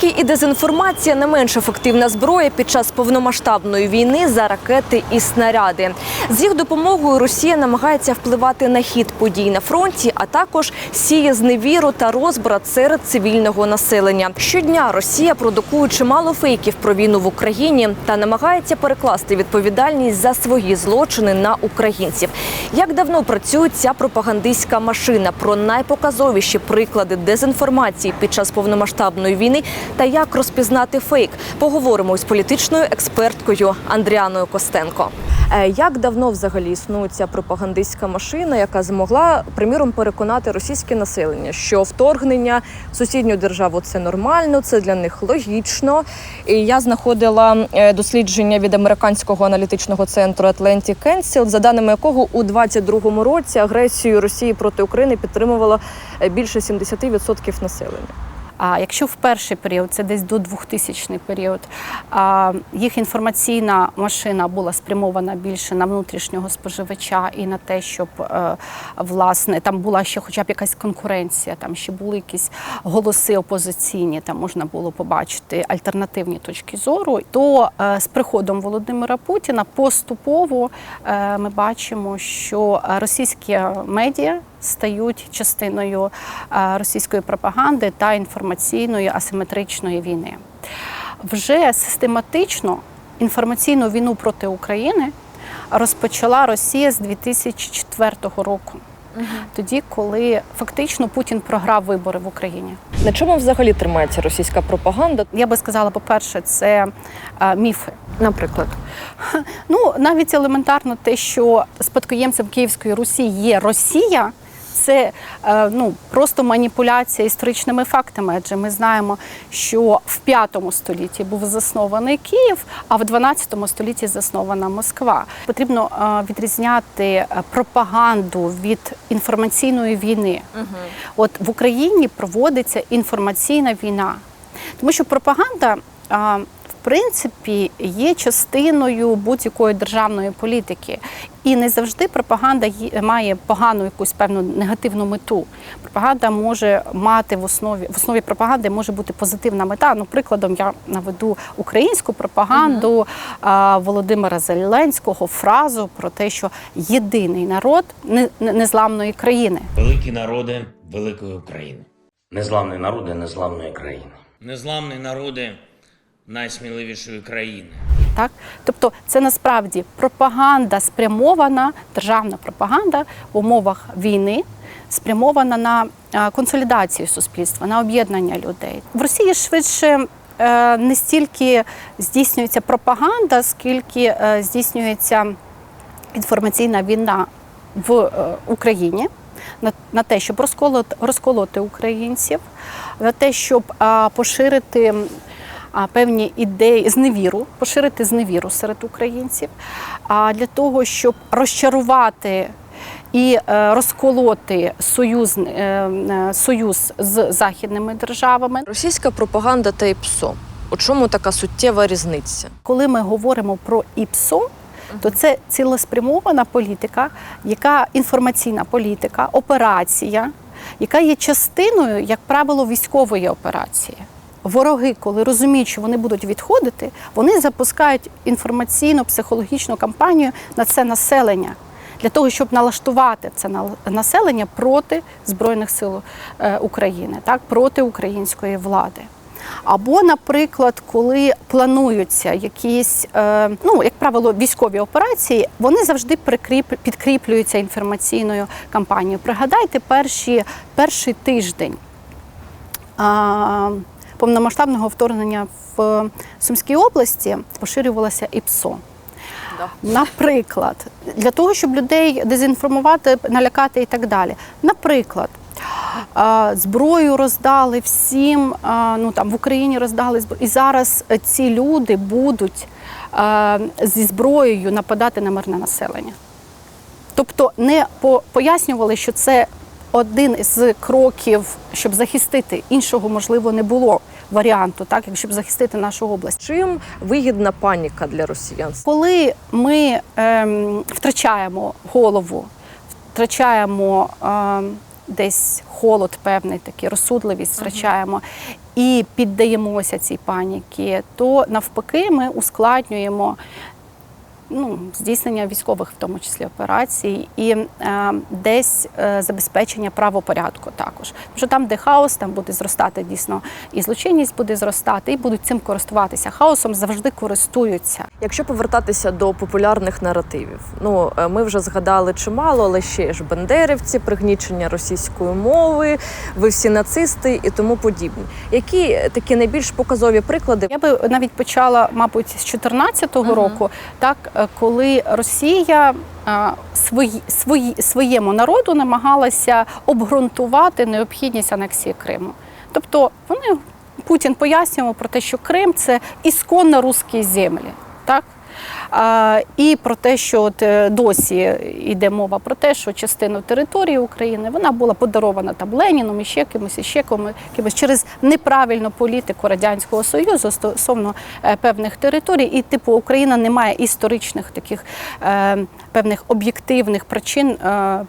Фейки і дезінформація не менш ефективна зброя під час повномасштабної війни за ракети і снаряди. З їх допомогою Росія намагається впливати на хід подій на фронті, а також сіє зневіру та розбрат серед цивільного населення. Щодня Росія продукує чимало фейків про війну в Україні та намагається перекласти відповідальність за свої злочини на українців. Як давно працює ця пропагандистська машина про найпоказовіші приклади дезінформації під час повномасштабної війни та як розпізнати фейк, поговоримо з політичною експерткою Андріаною Костенко. Е, Як давно взагалі існує ця пропагандистська машина, яка змогла приміром переконати російське населення, що вторгнення в сусідню державу це нормально, це для них логічно. І я знаходила е, дослідження від американського аналітичного центру Atlantic Council, за даними якого у 22-му році агресію Росії проти України підтримувало е, більше 70% населення. А якщо в перший період, це десь до 2000 період, їх інформаційна машина була спрямована більше на внутрішнього споживача і на те, щоб е, власне там була ще хоча б якась конкуренція, там ще були якісь голоси опозиційні, там можна було побачити альтернативні точки зору, то е, з приходом Володимира Путіна поступово е, ми бачимо, що російські медіа стають частиною е, російської пропаганди та інформаційної асиметричної війни. Вже систематично інформаційну війну проти України розпочала Росія з 2004 року. Тоді, коли фактично Путін програв вибори в Україні, На чому взагалі тримається російська пропаганда? я би сказала, по-перше, це е, міфи. Наприклад, Ну навіть елементарно те, що спадкоємцем Київської Русі є Росія. Це е, ну просто маніпуляція історичними фактами, адже ми знаємо, що в 5 столітті був заснований Київ, а в 12 столітті заснована Москва. Потрібно е, відрізняти е, пропаганду від інформаційної війни. От в Україні проводиться інформаційна війна, тому що пропаганда. в принципі, є частиною будь-якої державної політики, і не завжди пропаганда має погану якусь певну негативну мету. Пропаганда може мати в основі в основі пропаганди може бути позитивна мета. Ну, прикладом я наведу українську пропаганду а, Володимира Зеленського фразу про те, що єдиний народ не- не- незламної країни. Великі народи великої України. Незламний народи незламної країни. Незламні народи найсміливішої країни. Так, тобто це насправді пропаганда спрямована, державна пропаганда в умовах війни, спрямована на е, консолідацію суспільства, на об'єднання людей. В Росії швидше е, не стільки здійснюється пропаганда, скільки е, здійснюється інформаційна війна в Україні. На, те, щоб розколоти, українців, на те, щоб поширити певні ідеї зневіру, поширити зневіру серед українців, а для того, щоб розчарувати і е, розколоти союз, е, е, союз з західними державами. російська пропаганда та ІПСО. У чому така суттєва різниця? Коли ми говоримо про ІПСО, то це цілеспрямована політика, яка інформаційна політика, операція, яка є частиною, як правило, військової операції. Вороги, коли розуміють, що вони будуть відходити, вони запускають інформаційну психологічну кампанію на це населення для того, щоб налаштувати це на- населення проти Збройних сил е, України, так проти української влади. Або, наприклад, коли плануються якісь, е, ну як правило, військові операції, вони завжди підкріплюються інформаційною кампанією. Пригадайте перші, перший тиждень повномасштабного вторгнення в Сумській області поширювалося ІПСО. Наприклад, для того, щоб людей дезінформувати, налякати і так далі. Наприклад, зброю роздали всім, ну там в Україні роздали зброю, і зараз ці люди будуть зі зброєю нападати на мирне населення. Тобто не пояснювали, що це один з кроків, щоб захистити іншого, можливо, не було варіанту, так як щоб захистити нашу область. Чим вигідна паніка для росіян? Коли ми ем, втрачаємо голову, втрачаємо ем, десь холод певний, такий розсудливість втрачаємо, і піддаємося цій паніки, то навпаки ми ускладнюємо ну, здійснення військових, в тому числі операцій, і е, десь е, забезпечення правопорядку також. Тому що там, де хаос, там буде зростати дійсно і злочинність буде зростати, і будуть цим користуватися. Хаосом завжди користуються. Якщо повертатися до популярних наративів, ну е, ми вже згадали чимало, але ще ж бандерівці, пригнічення російської мови, ви всі нацисти і тому подібне. Які такі найбільш показові приклади? Я би навіть почала, мабуть, з 2014 року, так е, коли Росія свої, свої, своєму народу намагалася обґрунтувати необхідність анексії Криму. Тобто вони Путін пояснював про те, що Крим це ісконно русські землі. Так? І про те, що от е, досі йде мова про те, що частину території України вона була подарована там Леніном і ще кимось, і ще кимось через неправильну політику радянського союзу стосовно е, певних територій. І типу Україна не має історичних таких е, певних об'єктивних причин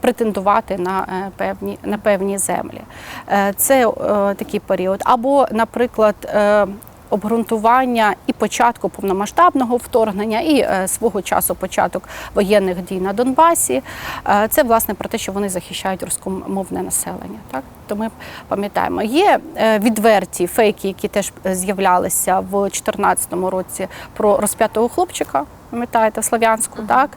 претендувати на певні на певні землі. Це такий період. Або, наприклад. Обґрунтування і початку повномасштабного вторгнення, і е, свого часу початок воєнних дій на Донбасі. Е, це власне про те, що вони захищають руськомовне населення. Так то ми пам'ятаємо, є е, відверті фейки, які теж е, з'являлися в 2014 році про розп'ятого хлопчика. Пам'ятаєте, в Слов'янську, так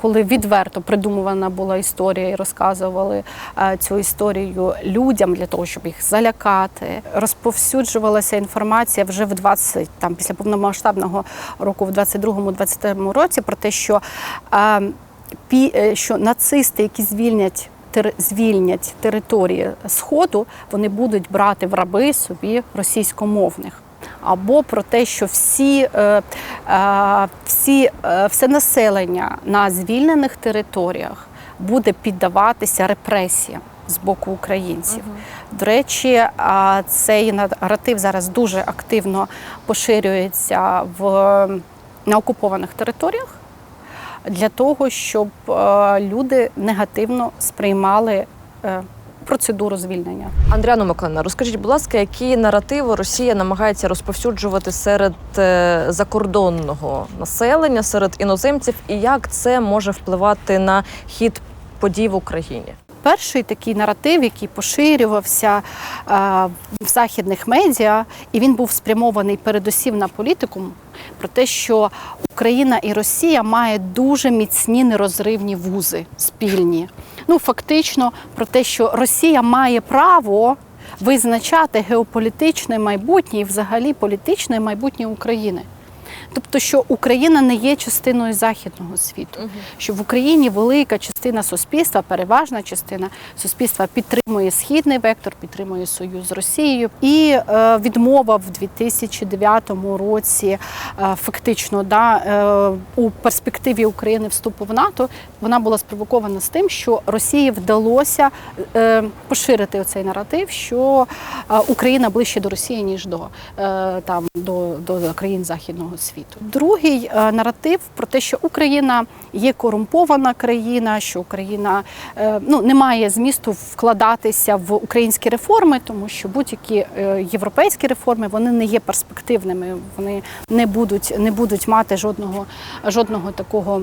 коли відверто придумувана була історія і розказували е, цю історію людям для того, щоб їх залякати. Розповсюджувалася інформація вже в 20, там після повномасштабного року, в 22-23 році, про те, що, е, пі- е, що нацисти, які звільнять. Тери- Звільнять території сходу, вони будуть брати в раби собі російськомовних. Або про те, що всі, е, е, всі, е, все населення на звільнених територіях буде піддаватися репресіям з боку українців. До речі, цей наратив зараз дуже активно поширюється в, на окупованих територіях для того, щоб е, люди негативно сприймали е, процедуру звільнення. Андріано Миколаївна, розкажіть, будь ласка, які наративи Росія намагається розповсюджувати серед е, закордонного населення, серед іноземців, і як це може впливати на хід подій в Україні? Перший такий наратив, який поширювався е, в західних медіа, і він був спрямований передусім на політику, про те, що Україна і Росія мають дуже міцні нерозривні вузи спільні. Ну фактично про те, що Росія має право визначати геополітичне майбутнє і взагалі політичне майбутнє України. Тобто, що Україна не є частиною західного світу, що в Україні велика частина суспільства, переважна частина суспільства підтримує східний вектор, підтримує союз з Росією. І е, відмова в 2009 році, е, фактично, да, е, у перспективі України вступу в НАТО, вона була спровокована з тим, що Росії вдалося е, поширити оцей наратив, що е, Україна ближче до Росії ніж до е, там до, до країн західного світу. Другий е, наратив про те, що Україна є корумпована країна, що Україна е, ну не має змісту вкладатися в українські реформи, тому що будь-які е, європейські реформи вони не є перспективними, вони не будуть не будуть мати жодного жодного такого.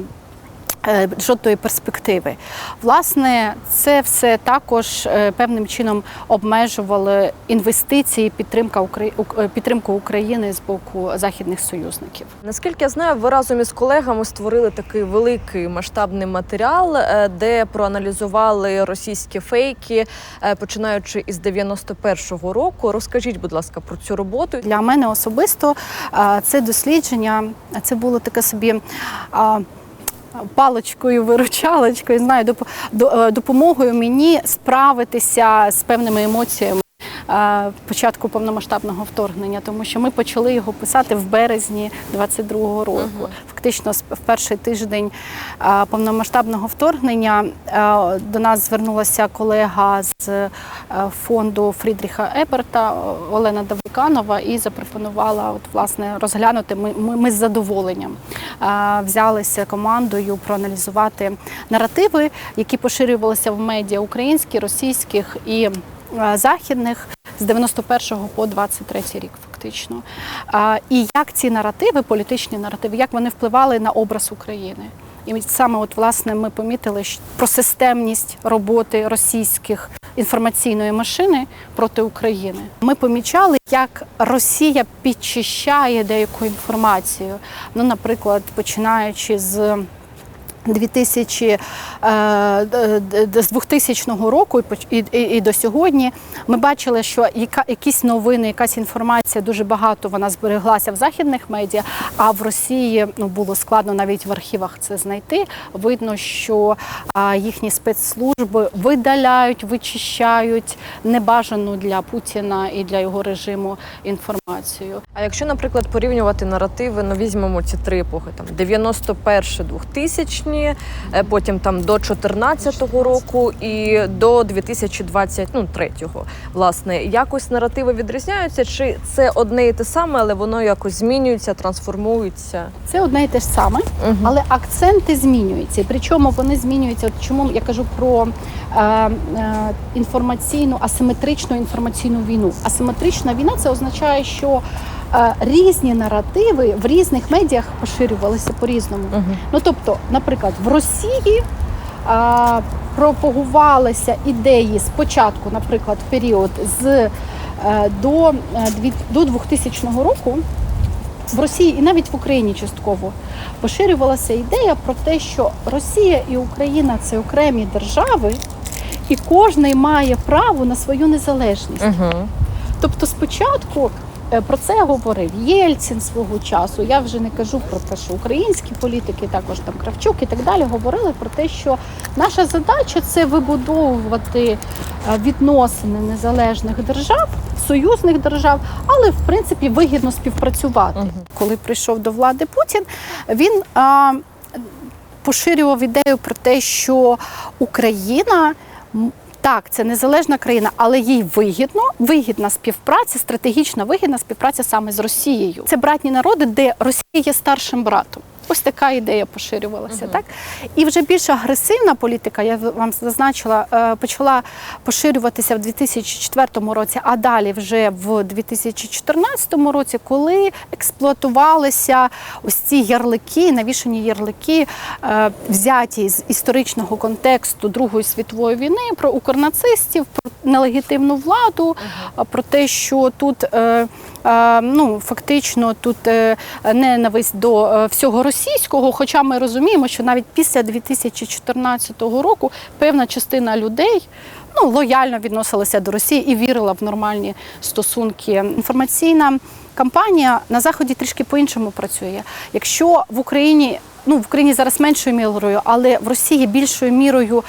Е, Жодної перспективи. Власне, це все також е, певним чином обмежували інвестиції, підтримка е, підтримку України з боку західних союзників. Наскільки я знаю, ви разом із колегами створили такий великий масштабний матеріал, де проаналізували російські фейки, починаючи із 91-го року. Розкажіть, будь ласка, про цю роботу. Для мене особисто це дослідження, це було таке собі. А, Паличкою, виручалочкою, знаю, е, допомогою мені справитися з певними емоціями е, початку повномасштабного вторгнення, тому що ми почали його писати в березні 22-го року. Фактично, в перший тиждень повномасштабного вторгнення до нас звернулася колега з е, фонду Фрідріха Еберта Олена Давліканова і запропонувала от, власне розглянути. Ми, ми, ми з задоволенням взялися командою проаналізувати наративи, які поширювалися в медіа українських, російських і е, західних з 91 по 23 рік, фактично. І як ці наративи, політичні наративи, як вони впливали на образ України. І саме от власне ми помітили про системність роботи російських інформаційної машини проти України. Ми помічали, як Росія підчищає деяку інформацію. Ну, наприклад, починаючи з 2000, е, з 2000 року і і, і, до сьогодні ми бачили, що якісь новини, якась інформація дуже багато вона збереглася в західних медіа, а в Росії ну, було складно навіть в архівах це знайти. Видно, що їхні спецслужби видаляють, вичищають небажану для Путіна і для його режиму інформацію. А якщо, наприклад, порівнювати наративи, ну візьмемо ці три епохи: там 91 2000 е, потім там до 14-го року і до 2023-го. Власне, якось наративи відрізняються, чи це одне і те саме, але воно якось змінюється, трансформується? Це одне і те ж саме, Мгм. але акценти змінюються. Причому вони змінюються. От чому я кажу про е, е, інформаційну асиметричну інформаційну війну. Асиметрична війна це означає, що різні наративи в різних медіях поширювалися по-різному. Мгм. Ну тобто, наприклад, в Росії а, пропагувалися ідеї спочатку, наприклад, в період з е, до, е, до 2000 року. В Росії і навіть в Україні частково поширювалася ідея про те, що Росія і Україна це окремі держави, і кожний має право на свою незалежність. Угу. Тобто, спочатку про це говорив Єльцин свого часу. Я вже не кажу про те, що українські політики, також там Кравчук і так далі, говорили про те, що наша задача це вибудовувати е, відносини незалежних держав, союзних держав, але в принципі вигідно співпрацювати. Мгм. Коли прийшов до влади Путін, він а, поширював ідею про те, що Україна. Так, це незалежна країна, але їй вигідно, вигідна співпраця, стратегічна вигідна співпраця саме з Росією. Це братні народи, де Росія є старшим братом. Ось така ідея поширювалася, так? І вже більш агресивна політика, я вам зазначила, е, почала поширюватися в 2004 році, а далі вже в 2014 році, коли експлуатувалися ось ці ярлики, навішані ярлики, е, взяті з історичного контексту Другої світової війни про укрнацистів, про нелегітимну владу, а про те, що тут е, ну фактично тут е, ненависть до е, всього російського. Хоча ми розуміємо, що навіть після 2014 року певна частина людей. Ну, лояльно відносилася до Росії і вірила в нормальні стосунки. Інформаційна кампанія на заході трішки по-іншому працює. Якщо в Україні ну в Україні зараз меншою мірою, але в Росії більшою мірою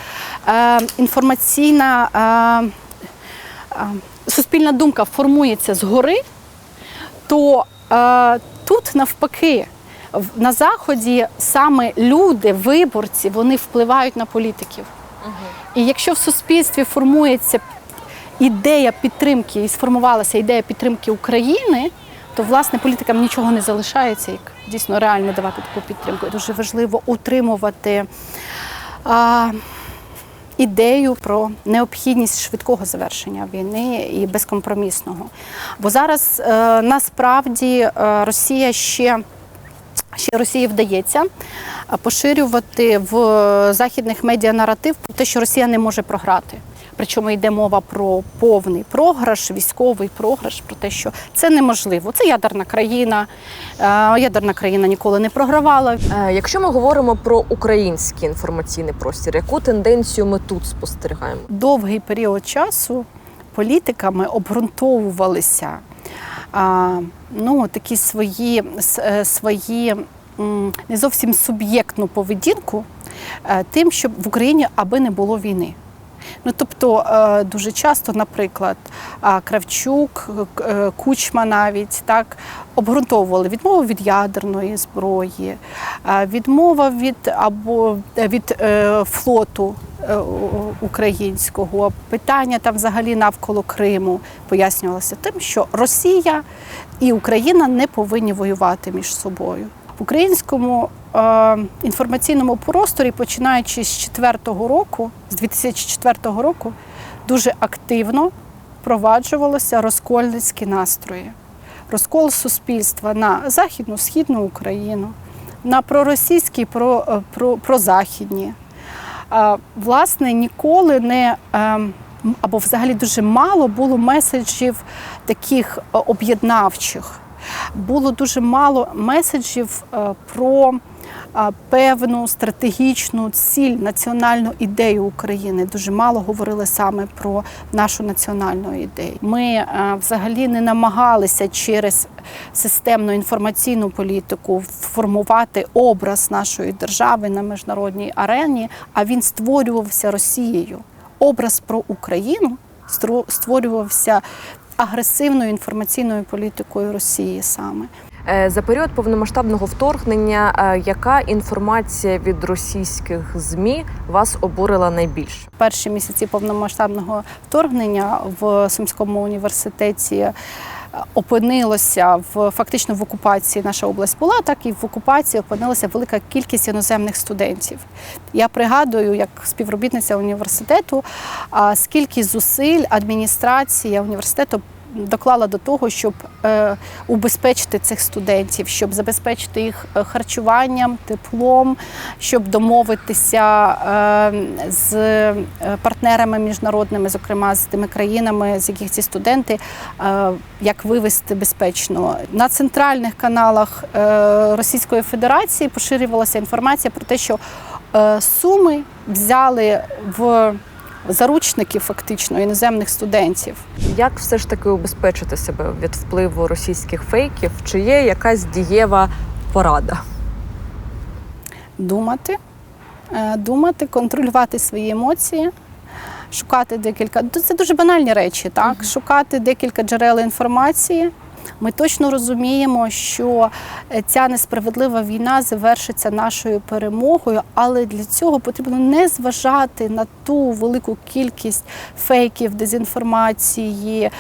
е, інформаційна е, е, суспільна думка формується згори, то е, тут навпаки. На заході саме люди, виборці, вони впливають на політиків. І якщо в суспільстві формується ідея підтримки і сформувалася ідея підтримки України, то власне політикам нічого не залишається, як дійсно реально давати таку підтримку. І Дуже важливо утримувати а, ідею про необхідність швидкого завершення війни і безкомпромісного. Бо зараз е, насправді е, Росія ще. Ще Росії вдається поширювати в західних медіа наратив про те, що Росія не може програти. Причому йде мова про повний програш, військовий програш, про те, що це неможливо. Це ядерна країна. е, Ядерна країна ніколи не програвала. Е, Якщо ми говоримо про український інформаційний простір, яку тенденцію ми тут спостерігаємо? довгий період часу політиками обґрунтовувалися ну, такі свої, е, свої не зовсім суб'єктну поведінку тим, щоб в Україні аби не було війни. Ну, тобто е, дуже часто, наприклад, Кравчук, е, Кучма навіть так обґрунтовували відмову від ядерної зброї, е, відмова від або е, від е, флоту е, українського, питання там взагалі навколо Криму пояснювалося тим, що Росія і Україна не повинні воювати між собою. В українському е, інформаційному просторі, починаючи з 4-го року, з 2004 року, дуже активно впроваджувалися розкольницькі настрої. Розкол суспільства на західну, східну Україну, на проросійські, про, е, про, прозахідні. А, Власне, ніколи не ем, або взагалі дуже мало було меседжів таких е, об'єднавчих. Було дуже мало меседжів е, про е, певну стратегічну ціль, національну ідею України. Дуже мало говорили саме про нашу національну ідею. Ми е, взагалі не намагалися через системну інформаційну політику формувати образ нашої держави на міжнародній арені, а він створювався Росією. Образ про Україну створювався агресивною інформаційною політикою Росії саме. Е, За період повномасштабного вторгнення, е, яка інформація від російських змі вас обурила найбільше? перші місяці повномасштабного вторгнення в Сумському університеті е, опинилося в фактично в окупації. Наша область була, так і в окупації опинилася велика кількість іноземних студентів. Я пригадую, як співробітниця університету, скільки зусиль адміністрація університету. Доклала до того, щоб е, убезпечити цих студентів, щоб забезпечити їх е, харчуванням, теплом, щоб домовитися е, з партнерами міжнародними, зокрема з тими країнами, з яких ці студенти, як вивезти безпечно. На центральних каналах Російської Федерації поширювалася інформація про те, що суми взяли в заручники фактично іноземних студентів. Як все ж таки убезпечити себе від впливу російських фейків? Чи є якась дієва порада? думати, е, думати, контролювати свої емоції, шукати декілька. Це дуже банальні речі, так? Шукати декілька джерел інформації. Ми точно розуміємо, що е, ця несправедлива війна завершиться нашою перемогою, але для цього потрібно не зважати на ту велику кількість фейків, дезінформації,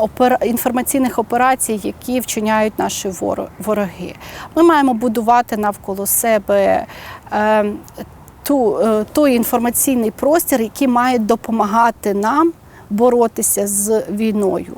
опера- інформаційних операцій, які вчиняють наші воро- вороги. Ми маємо будувати навколо себе. е, ту, той інформаційний простір, який має допомагати нам боротися з війною.